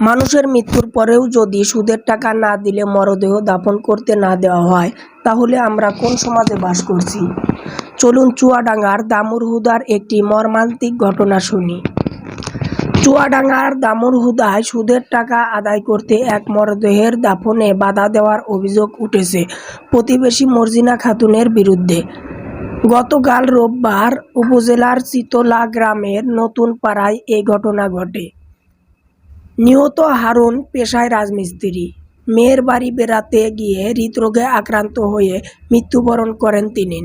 মানুষের মৃত্যুর পরেও যদি সুদের টাকা না দিলে মরদেহ দাফন করতে না দেওয়া হয়, তাহলে আমরা কোন সমাজে বাস করছি? চলুন চুয়াডাঙ্গার দামুরহুদার একটি মর্মান্তিক ঘটনা শুনি। চুয়াডাঙ্গার দামুরহুদায় সুদের টাকা আদায় করতে এক মরদেহের দাফনে বাধা দেওয়ার অভিযোগ উঠেছে প্রতিবেশী মর্জিনা খাতুনের বিরুদ্ধে। গতকাল রোববার উপজেলার চিতলা গ্রামের নতুন পাড়ায় এই ঘটনা ঘটে। নিহত হারুন পেশায় রাজমিস্ত্রি। মেয়ের বাড়ি বেড়াতে গিয়ে হৃদরোগে আক্রান্ত হয়ে মৃত্যুবরণ করেন তিনি।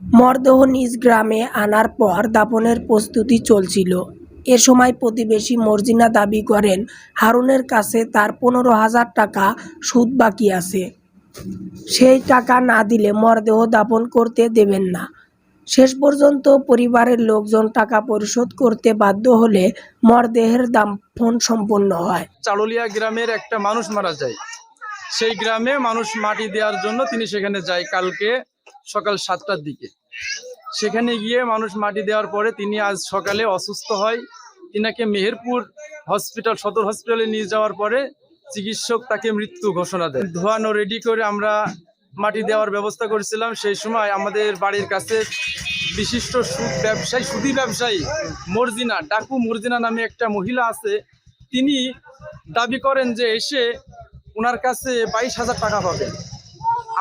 মরদেহ নিজ গ্রামে আনার পর দাপনের প্রস্তুতি চলছিল। এ সময় প্রতিবেশী মর্জিনা দাবি করেন, হারুনের কাছে তার পনেরো হাজার টাকা সুদ বাকি আছে। সেই টাকা না দিলে মরদেহ দাফন করতে দেবেন না। শেষ পর্যন্ত পরিবারের লোকজন টাকা পরিশোধ করতে বাধ্য হলে মরদেহের দাফন সম্পন্ন হয়। চালুলিয়া গ্রামের একটা মানুষ মারা যায়। সেই গ্রামে মানুষ মাটি দেওয়ার জন্য তিনি সেখানে যায় কালকে সকাল সাতটার দিকে। সেখানে গিয়ে মানুষ মাটি দেওয়ার পরে তিনি আজ সকালে অসুস্থ হয়। তিনাকে মেহেরপুর হসপিটাল, সদর হসপিটালে নিয়ে যাওয়ার পরে চিকিৎসক তাকে মৃত্যু ঘোষণা দেয়। ধোয়ানো রেডি করে আমরা মাটি দেওয়ার ব্যবস্থা করেছিলাম। সেই সময় আমাদের বাড়ির কাছে বিশিষ্ট সুদ ব্যবসায়ী, সুদী ব্যবসায়ী মর্জিনা, ডাকু মর্জিনা নামে একটা মহিলা আছে। তিনি দাবি করেন যে এসে ওনার কাছে বাইশ হাজার টাকা পাবেন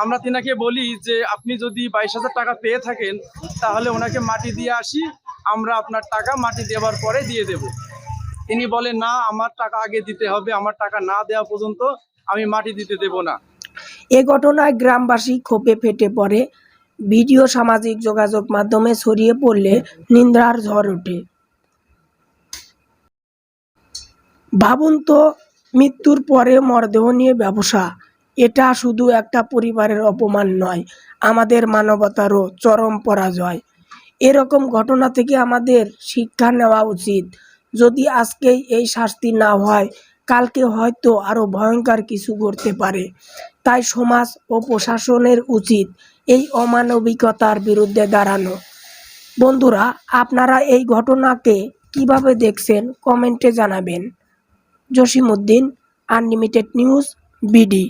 আমরা তিনাকে বলি যে, আপনি যদি বাইশ হাজার টাকা পেয়ে থাকেন, তাহলে ওনাকে মাটি দিয়ে আসি, আমরা আপনার টাকা মাটি দেওয়ার পরে দিয়ে দেব। তিনি বলেন, না, আমার টাকা আগে দিতে হবে, আমার টাকা না দেওয়া পর্যন্ত আমি মাটি দিতে দেব না। এ ঘটনায় গ্রামবাসী ক্ষোভে ফেটে পড়ে। ভিডিও সামাজিক যোগাযোগ মাধ্যমে ছড়িয়ে পড়লে নিন্দার ঝড় ওঠে। ভাবুন তো, মৃত্যুর পরে মরদেহ নিয়ে ব্যবসা। এটা শুধু একটা পরিবারের অপমান নয়, আমাদের মানবতারও চরম পরাজয়। এরকম ঘটনা থেকে আমাদের শিক্ষা নেওয়া উচিত। যদি আজকেই এই শাস্তি না হয় কালকে হয়তো আরও ভয়ঙ্কর কিছু করতে পারে। তাই সমাজ ও প্রশাসনের উচিত এই অমানবিকতার বিরুদ্ধে দাঁড়ানো। বন্ধুরা, আপনারা এই ঘটনাকে কীভাবে দেখছেন কমেন্টে জানাবেন। Jasimuddin, unlimited news, BD.